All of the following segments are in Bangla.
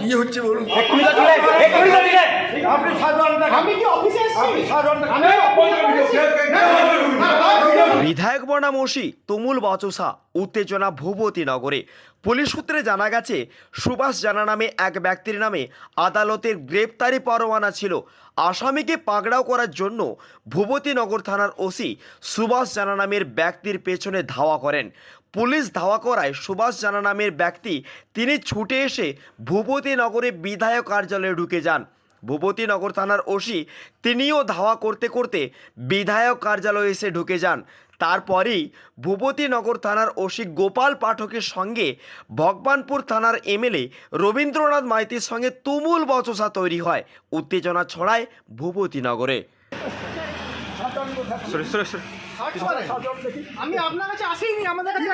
কি হচ্ছে বলুন আমি কি অফিসে এসেছি? বিধায়ক বনাম ওসি তুমুল বচসা, উত্তেজনা ভূপতি নগরে। পুলিশ সূত্রে জানা গেছে, সুভাষ জানা নামে এক ব্যক্তির নামে আদালতের গ্রেপ্তারি পরোয়ানা ছিল। আসামিকে পাকড়াও করার জন্য ভূপতিনগর থানার ওসি সুভাষ জানা নামের ব্যক্তির পেছনে ধাওয়া করেন। পুলিশ ধাওয়া করায় সুভাষ জানা নামের ব্যক্তি, তিনি ছুটে এসে ভূপতিনগরে বিধায়ক কার্যালয়ে ঢুকে যান। ভূপতিনগর থানার ওসি তিনিও ধাওয়া করতে করতে বিধায়ক কার্যালয়ে এসে ঢুকে যান। তারপরেই ভূপতিনগর থানার ওসি গোপাল পাঠকের সঙ্গে ভগবানপুর থানার এমএলএ রবীন্দ্রনাথ মাইতির সঙ্গে তুমুল বচসা তৈরি হয়। উত্তেজনা ছড়ায় ভূপতিনগরে আমি আপনার কাছে আসিনি আমাদের কাছে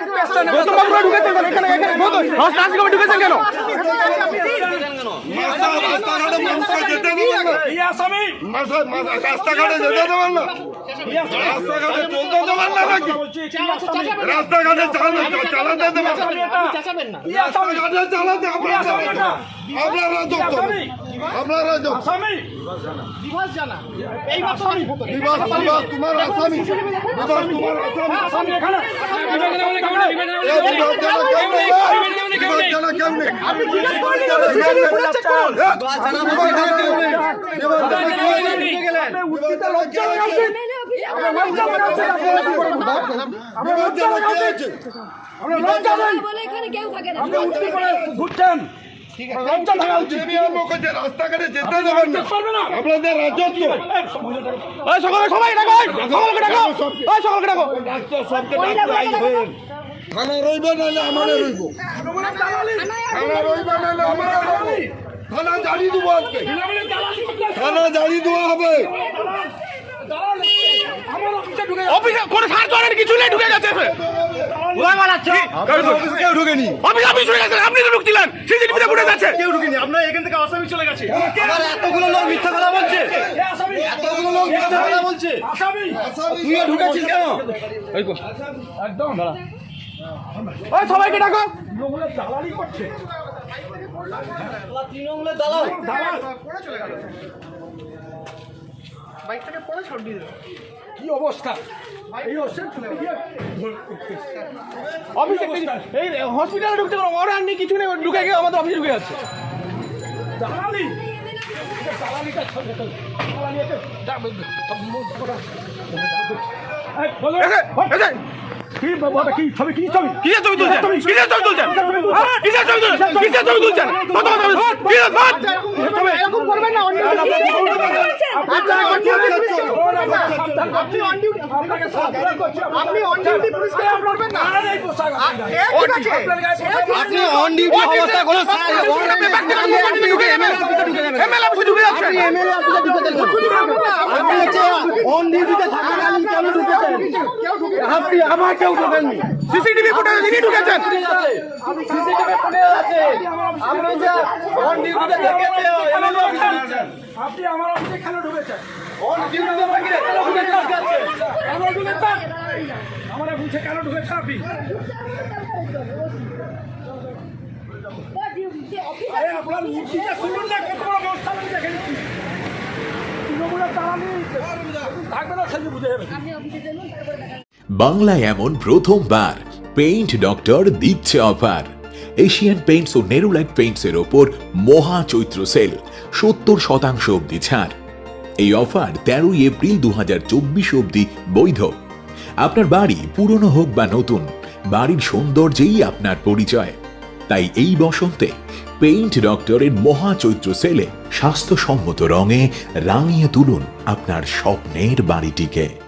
একজন রাস্তাঘাটে যেতে দেবেন না। রাস্তাঘাটে চলতে দেবেন না নাকি? রাস্তাঘাটে চালাতে দেবেন না। রাস্তাঘাটে চালাতে আপনারা দিবস জানা। এই তোমার আসামি। তোমার আসামি। জানা কেউ নেই আপনি জিজ্ঞেস করে নিন, আপনি CCTV ফুটেজ চেক করুন। বিবাস জানা কেউ নেই বিবাস জানা কেউ নেই বিবাস জানা কেউ নেই বিবাস জানা কে আছে বলে এখানে কেউ থাকে না সিনিয়র লোক আছে রাস্তাঘাটে যেতে দেবেন না আপনাদের রাজত্ব ডাক্তার সবকে ডাক্তার হয়ে থানা রইবে নাহলে আমারে রইব। থানা রইবে নাহলে আমারে রইব। থানা জানিয়ে দেবো আজকে। থানা জানিয়ে দেওয়া হবে। অফিসে কোনো সার করেন কিছু নেই ঢুকে গেছে কেউ ঢুকেনি। অফিস অফিস ঢুকে গেছে আপনি তো ঢুকছিলেন। সিসিটিভিতে ফুটে যাচ্ছে কেউ ঢুকেনি আপনার এখান থেকে আসামি চলে গেছে। এতগুলো লোক মিথ্যা কথা বলছে। এতগুলো লোক মিথ্যা কথা বলছে। আসামি? তুই ঢুকেছিস কেন? ওই সবাইকে ডাকো বাইক থেকে পড়ে ছড় দিয়ে দেবো। অফিসে এই হসপিটালে ঢুকতে পারো অর্ডার নেই কিছু নেই ঢুকে গিয়ে আমাদের অফিসে ঢুকে যাচ্ছে কিসের ছবি তুলছেন কিসের ছবি তুলছেন কিসের ছবি তুলছেন কিসের ছবি তুলছেন কত কথা বলছেন? কিসের এরকম করবেন না, on duty আপনি পুলিশকে করবেন না। অন ডিউটি অবস্থায় কোনো এমএলএ অফিসে ঢুকে যাচ্ছেন আপনি হচ্ছে on duty-তে থাকাকালীন কেন ঢুকেছেন? কেউ ঢুকে- আপনি আমার কেউ ঢোকেননি সিসিটিভি ফুটেজে তিনি ঢুকেছেন। আপনি আমার অফিসে কেন ঢুকেছেন। আমার বুঝে কেন ঢুকেছেন আপনি? বাংলায় এমন প্রথমবার পেইন্ট ডক্টর দিচ্ছে অফার এশিয়ান পেইন্টস ও নেরুলাইট পেইন্টস এর ওপর মহা চৈত্র সেল সত্তর শতাংশ অবধি ছাড়। এই অফার তেরোই এপ্রিল দুহাজার চব্বিশ অবধি বৈধ। আপনার বাড়ি পুরনো হোক বা নতুন, বাড়ির সৌন্দর্যেই আপনার পরিচয়। তাই এই বসন্তে পেইন্ট ডক্টরের মহা চৈত্র সেলে স্বাস্থ্যসম্মত রঙে রাঙিয়ে তুলুন আপনার স্বপ্নের বাড়িটিকে।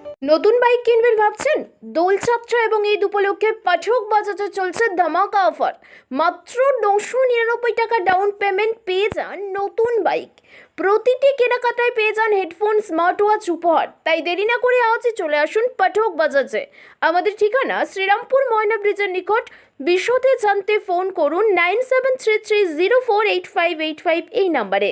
নতুন বাইক কিনবেন ভাবছেন? দোলযাত্রা এবং ঈদ উপলক্ষে পাঠক বাজাতে চলছে ধামাকা অফার। মাত্র নশো নিরানব্বই টাকা ডাউন পেমেন্ট পেয়ে যান নতুন বাইক। প্রতিটি কেনাকাটায় পেয়ে যান হেডফোন স্মার্ট ওয়াচ উপহার। তাই দেরি না করে আজই চলে আসুন পাঠক বাজাজে। আমাদের ঠিকানা শ্রীরামপুর ময়না ব্রিজের নিকট। বিশদে জানতে ফোন করুন nine seven three three zero four eight five eight five এই নাম্বারে।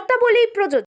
শর্তাবলী প্রযোজ্য।